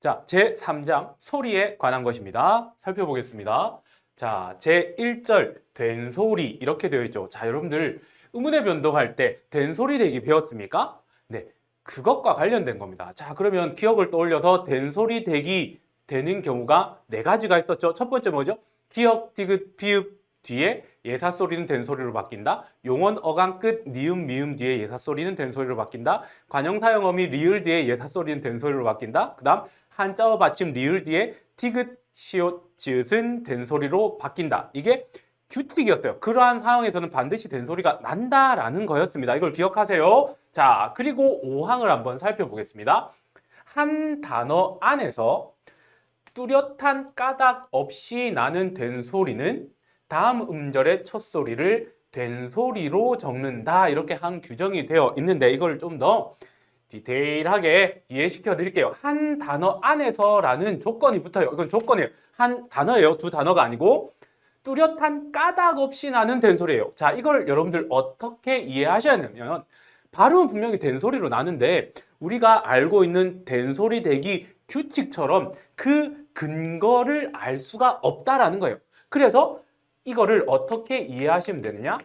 자, 제3장 소리에 관한 것입니다. 살펴보겠습니다. 자, 제1절 된 소리 이렇게 되어 있죠. 자, 여러분들 의문의 변동할 때 된 소리 되기 배웠습니까? 네. 그것과 관련된 겁니다. 자, 그러면 기억을 떠올려서 된 소리 되기 되는 경우가 네 가지가 있었죠. 첫 번째 뭐죠? 기억, 디귿, 비읍 뒤에 예사 소리는 된 소리로 바뀐다. 용언, 어감 끝, 니음, 미음 뒤에 예사 소리는 된 소리로 바뀐다. 관형, 사형, 어미, 리을 뒤에 예사 소리는 된 소리로 바뀐다. 그 다음 한자어 받침 리을 뒤에 티귿, 시옷, 지읒은 된 소리로 바뀐다. 이게 규칙이었어요. 그러한 상황에서는 반드시 된 소리가 난다라는 거였습니다. 이걸 기억하세요. 자, 그리고 5항을 한번 살펴보겠습니다. 한 단어 안에서 뚜렷한 까닭 없이 나는 된 소리는 다음 음절의 첫 소리를 된 소리로 적는다. 이렇게 한 규정이 되어 있는데 이걸 좀더 디테일하게 이해시켜 드릴게요. 한 단어 안에서라는 조건이 붙어요. 이건 조건이에요. 한 단어예요. 두 단어가 아니고 뚜렷한 까닭 없이 나는 된 소리예요. 자, 이걸 여러분들 어떻게 이해하셔야 되냐면 발음은 분명히 된 소리로 나는데 우리가 알고 있는 된 소리 대기 규칙처럼 그 근거를 알 수가 없다라는 거예요. 그래서 이거를 어떻게 이해하시면 되느냐?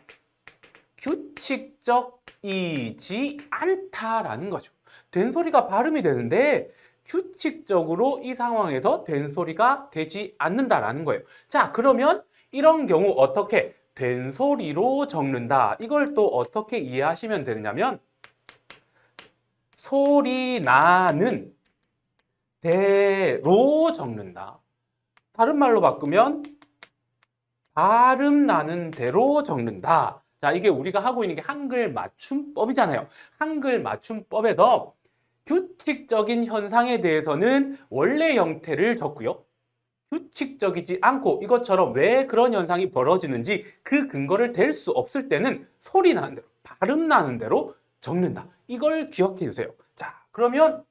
규칙적이지 않다라는 거죠. 된 소리가 발음이 되는데 규칙적으로 이 상황에서 된 소리가 되지 않는다라는 거예요. 자, 그러면 이런 경우 어떻게 된 소리로 적는다. 이걸 또 어떻게 이해하시면 되느냐면 소리 나는 대로 적는다. 다른 말로 바꾸면 발음 나는 대로 적는다. 자, 이게 우리가 하고 있는 게 한글 맞춤법이잖아요. 한글 맞춤법에서 규칙적인 현상에 대해서는 원래 형태를 적고요. 규칙적이지 않고 이것처럼 왜 그런 현상이 벌어지는지 그 근거를 댈 수 없을 때는 소리 나는 대로, 발음 나는 대로 적는다. 이걸 기억해 주세요. 자, 그러면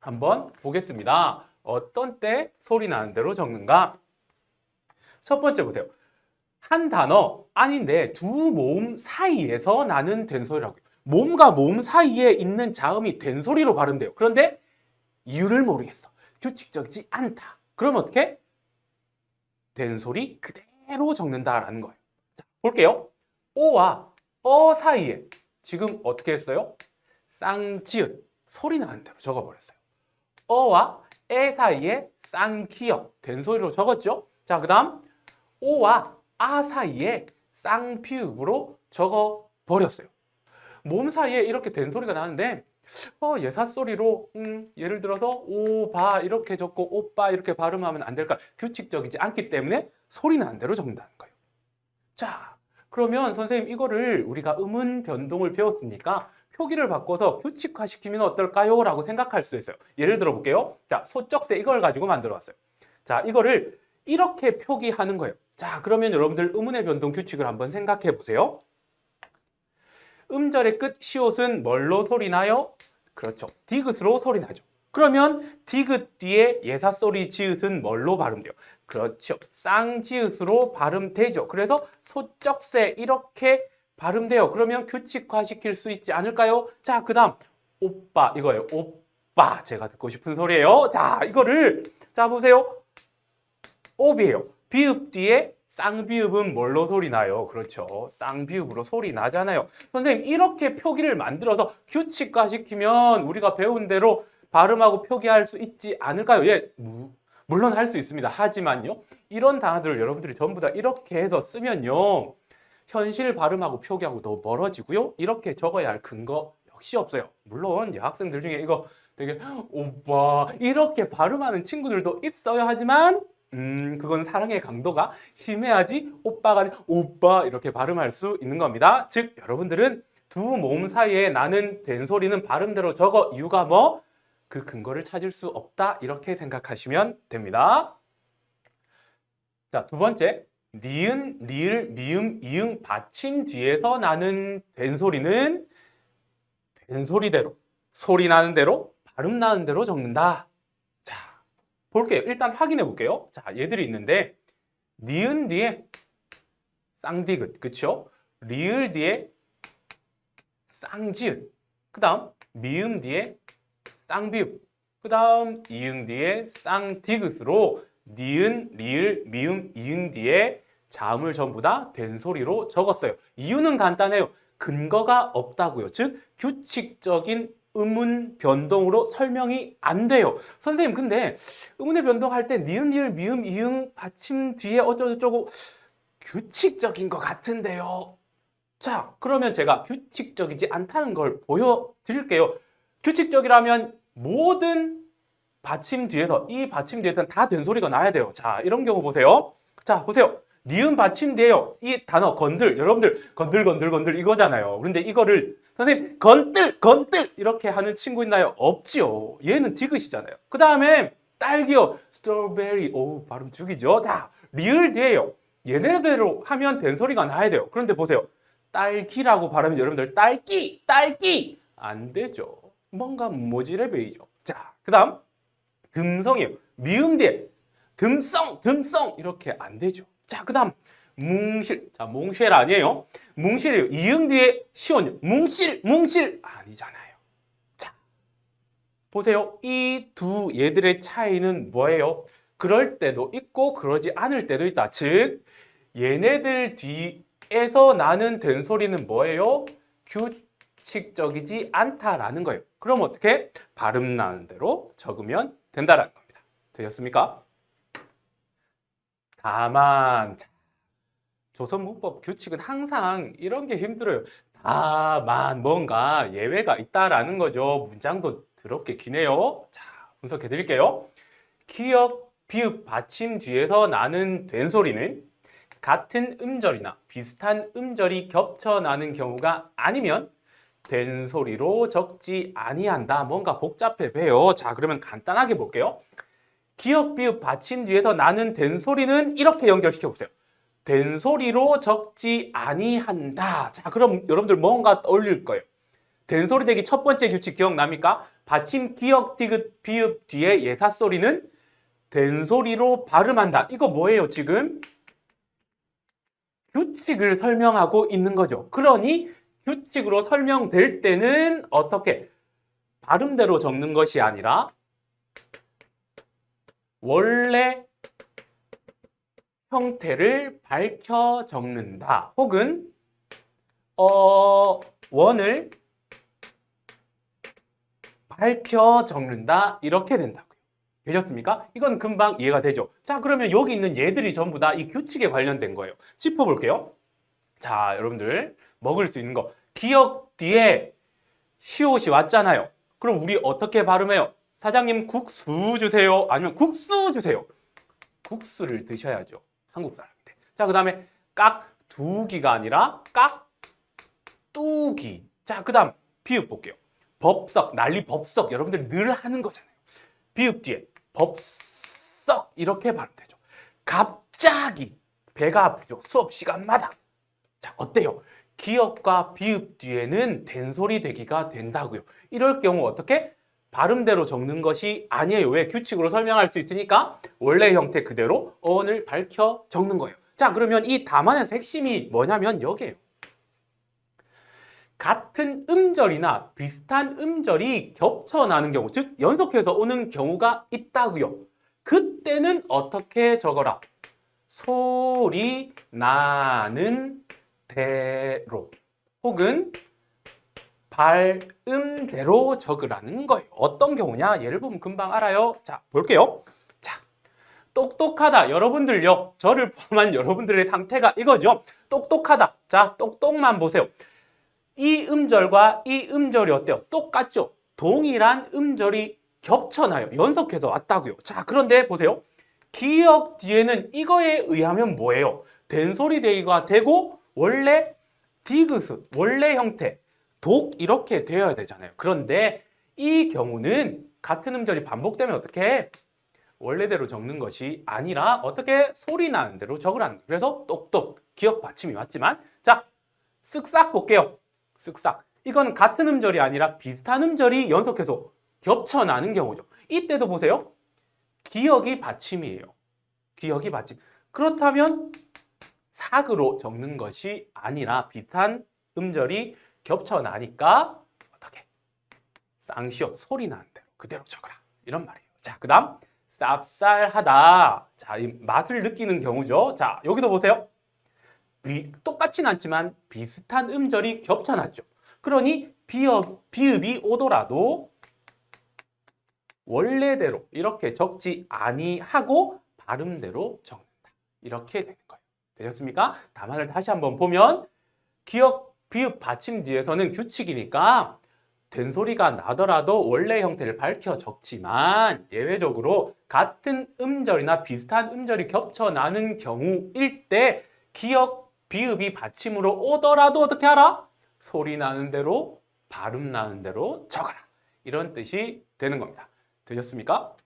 한번 보겠습니다. 어떤 때 소리 나는 대로 적는가? 첫 번째 보세요. 한 단어 아닌데 두 모음 사이에서 나는 된 소리라고요. 몸과 모음 사이에 있는 자음이 된 소리로 발음돼요. 그런데 이유를 모르겠어. 규칙적이지 않다. 그럼 어떻게? 된 소리 그대로 적는다라는 거예요. 자, 볼게요. 오와 어 사이에 지금 어떻게 했어요? 쌍지읒 소리 나는 대로 적어버렸어요. 어와 에 사이에 쌍기역 된 소리로 적었죠. 자, 그 다음 오와 아 사이에 쌍피읍으로 적어 버렸어요. 몸 사이에 이렇게 된 소리가 나는데 어, 예사 소리로 음, 예를 들어서 오바 이렇게 적고 오빠 이렇게 발음하면 안 될까? 규칙적이지 않기 때문에 소리 나는 대로 적는다는 거예요. 자, 그러면 선생님 이거를 우리가 음운 변동을 배웠으니까 표기를 바꿔서 규칙화시키면 어떨까요? 라고 생각할 수 있어요. 예를 들어 볼게요. 자, 소쩍새 이걸 가지고 만들어 왔어요. 자, 이거를 이렇게 표기하는 거예요. 자, 그러면 여러분들 음운의 변동 규칙을 한번 생각해 보세요. 음절의 끝 시옷은 뭘로 소리 나요? 그렇죠. 디귿으로 소리 나죠. 그러면 디귿 뒤에 예사 소리 지읒은 뭘로 발음돼요? 그렇죠. 쌍지읒으로 발음되죠. 그래서 소쩍새 이렇게 발음돼요. 그러면 규칙화 시킬 수 있지 않을까요? 자, 그 다음 오빠 이거예요. 오빠 제가 듣고 싶은 소리예요. 자, 이거를 자 보세요. 옵이에요. 비읍 뒤에 쌍비읍은 뭘로 소리 나요? 그렇죠. 쌍비읍으로 소리 나잖아요. 선생님, 이렇게 표기를 만들어서 규칙화 시키면 우리가 배운 대로 발음하고 표기할 수 있지 않을까요? 예, 무, 물론 할 수 있습니다. 하지만요, 이런 단어들을 여러분들이 전부 다 이렇게 해서 쓰면요, 현실 발음하고 표기하고 더 멀어지고요. 이렇게 적어야 할 근거 역시 없어요. 물론 여학생들 중에 이거 되게 오빠 이렇게 발음하는 친구들도 있어요. 하지만 음, 그건 사랑의 강도가 심해야지 오빠가 오빠 이렇게 발음할 수 있는 겁니다. 즉, 여러분들은 두 모음 사이에 나는 된 소리는 발음대로 적어 이유가 뭐? 그 근거를 찾을 수 없다. 이렇게 생각하시면 됩니다. 자, 두 번째. 니은, 리을, 미음, 이응, 받침 뒤에서 나는 된 소리는 된 소리대로, 소리 나는 대로, 발음 나는 대로 적는다. 자, 볼게요. 일단 확인해 볼게요. 자, 얘들이 있는데 니은 뒤에 쌍디귿, 그쵸? 리을 뒤에 쌍지읒, 그 다음 미음 뒤에 쌍비읍, 그 다음 이응 뒤에 쌍디귿으로 니은, 리을, 미음, 이응 뒤에 자음을 전부 다 된소리로 적었어요. 이유는 간단해요. 근거가 없다고요. 즉 규칙적인 음운 변동으로 설명이 안 돼요. 선생님 근데 음운의 변동할 때 니은, 리을, 미음, 이응 받침 뒤에 어쩌고저쩌고 규칙적인 것 같은데요. 자, 그러면 제가 규칙적이지 않다는 걸 보여드릴게요. 규칙적이라면 모든 받침 뒤에서 이 받침 뒤에서는 다 된소리가 나야 돼요. 자, 이런 경우 보세요. 자, 보세요. 니은 받침 뒤에요. 이 단어 건들 여러분들 건들 건들 건들 이거잖아요. 그런데 이거를 선생님 건들 건들 이렇게 하는 친구 있나요? 없지요. 얘는 디귿이잖아요. 그 다음에 딸기요. 스트로베리. 오 발음 죽이죠. 자, 리을 뒤에요. 얘네대로 하면 된소리가 나야 돼요. 그런데 보세요. 딸기라고 발음이 여러분들 딸기 딸기 안 되죠. 뭔가 모질해 보이죠. 자, 그 다음 듬성이에요. 미음 뒤에 듬성 듬성 이렇게 안 되죠. 자, 그 다음 뭉실. 자, 뭉실 아니에요. 뭉실이에요. 이응 뒤에 시온요. 뭉실 뭉실 아니잖아요. 자, 보세요. 이 두 얘들의 차이는 뭐예요? 그럴 때도 있고 그러지 않을 때도 있다. 즉 얘네들 뒤에서 나는 된소리는 뭐예요? 규칙적이지 않다라는 거예요. 그럼 어떻게? 발음 나는 대로 적으면 된다라는 겁니다. 되셨습니까? 다만 자, 조선 문법 규칙은 항상 이런 게 힘들어요. 다만 뭔가 예외가 있다라는 거죠. 문장도 더럽게 기네요. 자, 분석해 드릴게요. 기역, 비읍, 받침 뒤에서 나는 된소리는 같은 음절이나 비슷한 음절이 겹쳐 나는 경우가 아니면 된소리로 적지 아니한다. 뭔가 복잡해 보여요. 자, 그러면 간단하게 볼게요. 기역, 비읍, 받침 뒤에서 나는 된 소리는 이렇게 연결시켜 보세요. 된 소리로 적지 아니한다. 자, 그럼 여러분들 뭔가 떠올릴 거예요. 된 소리 되기 첫 번째 규칙 기억납니까? 받침, 기역, 디귿, 비읍 뒤에 예사 소리는 된 소리로 발음한다. 이거 뭐예요, 지금? 규칙을 설명하고 있는 거죠. 그러니 규칙으로 설명될 때는 어떻게 발음대로 적는 것이 아니라 원래 형태를 밝혀 적는다. 혹은 어, 원을 밝혀 적는다. 이렇게 된다고요. 되셨습니까? 이건 금방 이해가 되죠. 자, 그러면 여기 있는 얘들이 전부 다 이 규칙에 관련된 거예요. 짚어볼게요. 자, 여러분들 먹을 수 있는 거. 기억 뒤에 시옷이 왔잖아요. 그럼 우리 어떻게 발음해요? 사장님 국수 주세요. 아니면 국수 주세요. 국수를 드셔야죠. 한국 사람인데. 자, 그 다음에 깍두기가 아니라 깍두기. 자, 그 다음 비읍 볼게요. 법석, 난리 법석. 여러분들 늘 하는 거잖아요. 비읍 뒤에 법석 이렇게 발음되죠. 갑자기 배가 아프죠. 수업 시간마다. 자, 어때요? 기역과 비읍 뒤에는 된소리 되기가 된다고요. 이럴 경우 어떻게? 발음대로 적는 것이 아니에요. 왜? 규칙으로 설명할 수 있으니까 원래 형태 그대로 어원을 밝혀 적는 거예요. 자, 그러면 이 담안에서 핵심이 뭐냐면 여기에요. 같은 음절이나 비슷한 음절이 겹쳐 나는 경우, 즉 연속해서 오는 경우가 있다고요. 그때는 어떻게 적어라? 소리 나는 대로 혹은 발음대로 적으라는 거예요. 어떤 경우냐? 예를 보면 금방 알아요. 자, 볼게요. 자, 똑똑하다. 여러분들요. 저를 포함한 여러분들의 상태가 이거죠. 똑똑하다. 자, 똑똑만 보세요. 이 음절과 이 음절이 어때요? 똑같죠? 동일한 음절이 겹쳐나요. 연속해서 왔다고요. 자, 그런데 보세요. 기억 뒤에는 이거에 의하면 뭐예요? 된소리 대기가 되고 원래 디귿, 원래 형태, 독 이렇게 되어야 되잖아요. 그런데 이 경우는 같은 음절이 반복되면 어떻게 해? 원래대로 적는 것이 아니라 어떻게 소리 나는 대로 적으라는. 그래서 똑똑, 기억 받침이 왔지만 자, 쓱싹 볼게요. 쓱싹. 이건 같은 음절이 아니라 비슷한 음절이 연속해서 겹쳐나는 경우죠. 이때도 보세요. 기억이 받침이에요. 기억이 받침. 그렇다면 삭으로 적는 것이 아니라 비슷한 음절이 겹쳐나니까 어떻게? 쌍시옷 소리 나는 대로 그대로 적어라. 이런 말이에요. 자, 그 다음 쌉쌀하다. 자, 이 맛을 느끼는 경우죠. 자, 여기도 보세요. 비, 똑같진 않지만 비슷한 음절이 겹쳐놨죠. 그러니 비읍, 비읍이 오더라도 원래대로 이렇게 적지 아니하고 발음대로 적는다. 이렇게 되는 거예요. 되셨습니까? 답안을 다시 한번 보면 기억, 비읍, 받침 뒤에서는 규칙이니까 된소리가 나더라도 원래 형태를 밝혀 적지만 예외적으로 같은 음절이나 비슷한 음절이 겹쳐 나는 경우일 때 기억, 비읍이 받침으로 오더라도 어떻게 하라? 소리 나는 대로 발음 나는 대로 적어라. 이런 뜻이 되는 겁니다. 되셨습니까?